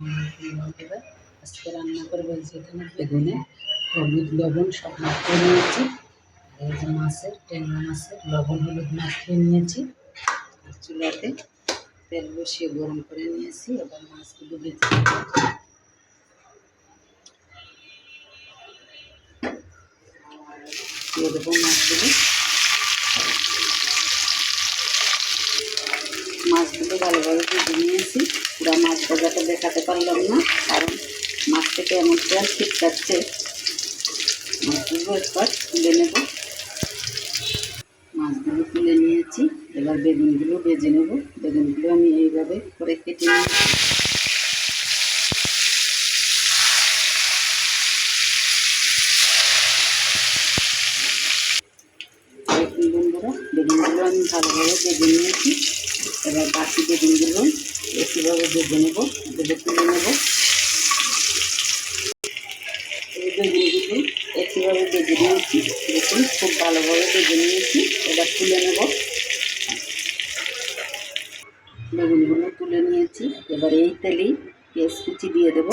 বন্ধুরা আজকে রান্না করে বলছি এখানে বেগুনে, হলুদ, লবণ সব মাখিয়ে নিয়েছি। এই যে মাছের, ট্যাংরা মাছের লবণ, হলুদ মাখিয়ে নিয়েছি। চুলাতে তেল বসিয়ে গরম করে নিয়েছি। এবার মাছগুলো বেঁচে দিয়ে মাছগুলো। মাছগুলো ভালোভাবে ভেজে নিয়েছি। পুরো মাছ ভাজাটা দেখাতে পারলাম না, কারণ মাছ থেকে এমন তেল ছিটকাচ্ছে মাছগুলো একবার তুলে নেব। মাছগুলো তুলে নিয়েছি, এবার বেগুনগুলো ভেজে নেব। বেগুনগুলো আমি এইভাবে করে কেটে বেগুনগুলো আমি ভালোভাবে ভেজে নিয়েছি। এবার বাকি বেগুনগুলো একইভাবে ভেজে নেব, ভেজে তুলে নেব? এই বেগুনগুলো একইভাবে ভেজে নিয়েছি? দেখুন, খুব ভালোভাবে ভেজে নিয়েছি, এবার তুলে নেব। বেগুনগুলো তুলে নিয়েছি, এবার এই তেলেই পেঁয়াজ কুচি দিয়ে দেবো।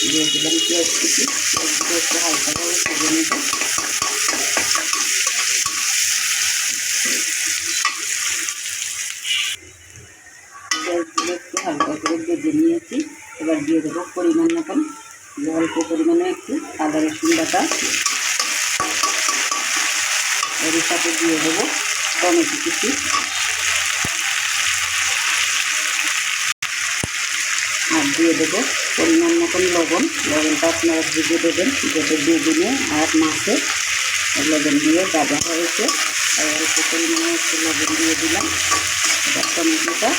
দিয়ে দিলাম পেঁয়াজ কুচি পেঁয়াজগুলো একটু হালকাভাবে ভেজে নেব পেঁয়াজগুলো একটু হালকা করে ভেজে নিয়েছি এবার দিয়ে দেবো পরিমাণ মতন, অল্প পরিমাণে একটু আদা রসুন বাটা। এর সাথে দিয়ে দেবো টমেটো কুচি। আর দিয়ে দেবো পরিমাণ মতন লবণ। লবণটা আপনারা বুঝে দেবেন যাতে বেগুনে আর মাছে লবণ দিয়ে গাজা হয়েছে। আর অল্প পরিমাণে একটু লবণ দিয়ে দিলাম। টমেটোটা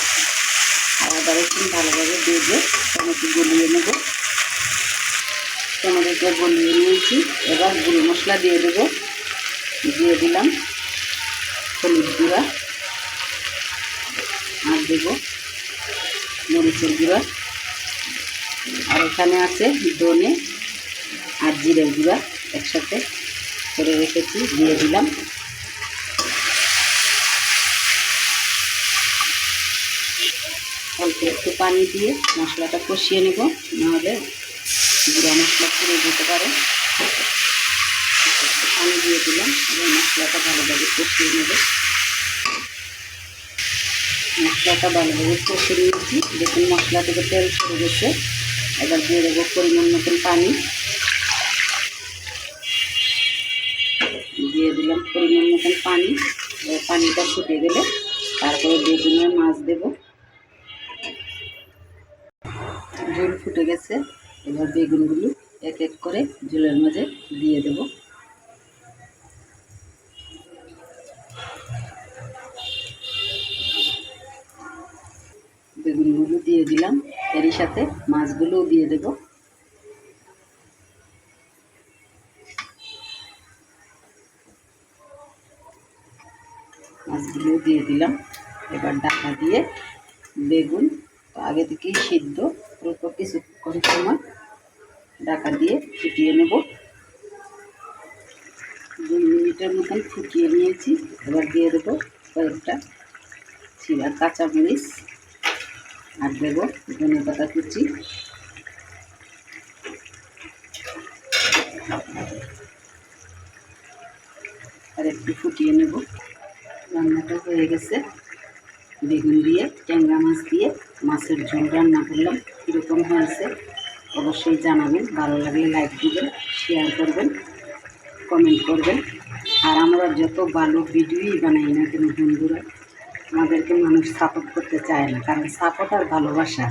আদা রসুন ভালোভাবে ভেজে টমেটো গলিয়ে নেব। টমেটোটা গলিয়ে নিয়েছি। এবার গুঁড়ো মশলা দিয়ে দেবো। দিয়ে দিলাম হলুদ গুঁড়া। আর দেব মরিচের গুঁড়া। আর এখানে আছে ধনে আর জিরের গুঁড়া একসাথে করে রেখেছি। দিয়ে দিলাম। অল্প একটু পানি দিয়ে মশলাটা কষিয়ে নেব, নাহলে গুঁড়া মশলা পুড়ে যেতে পারে। পানি দিয়ে দিলাম এবং মশলাটা ভালোভাবে কষিয়ে নেব। মশলাটা ভালোভাবে কষিয়ে নিয়েছি। দেখুন মশলা থেকে তেল সরে গেছে। এবার দিয়ে দেবো পরিমাণ মতন পানি। দিয়ে দিলাম পরিমাণ মতন পানি। পানিটা ফুটে গেলে তারপরে বেগুনের মাছ দেবো। ঝোল ফুটে গেছে। এবার বেগুনগুলো এক এক করে ঝোলের মাঝে দিয়ে দেব। বেগুনগুলো দিয়ে দিলাম। এরই সাথে মাছগুলোও দিয়ে দেব। মাছগুলোও দিয়ে দিলাম। এবার ডাকা দিয়ে বেগুন আগে থেকেই সিদ্ধ অল্প কিছুক্ষণ সময় ঢাকা দিয়ে ফুটিয়ে নেব। দুই মিনিটের মতন ফুটিয়ে নিয়েছি, এবার দিয়ে দেবো কয়েকটা চিরা কাঁচামরিচ আর দেব ধনে পাতা কুচি। আর একটু ফুটিয়ে নেব। রান্নাটা হয়ে গেছে। বেগুন দিয়ে, ট্যাংরা মাছ দিয়ে মাছের ঝোল রান্না করলাম, কীরকম হয়েছে অবশ্যই জানাবেন। ভালো লাগলে লাইক দিবেন শেয়ার করবেন কমেন্ট করবেন। আর আমরা যত ভালো ভিডিওই বানাই না কেন বন্ধুরা, আমাদেরকে মানুষ সাপোর্ট করতে চায় না, কারণ সাপোর্ট আর ভালোবাসা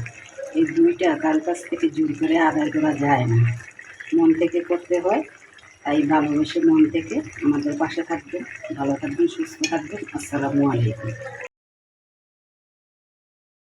এই দুইটা কার কাছ থেকে জোর করে আদায় করা যায় না। মন থেকে করতে হয়, তাই ভালোবেসে মন থেকে আমাদের পাশে থাকবেন, ভালো থাকবেন, সুস্থ থাকবেন। আসসালামু আলাইকুম।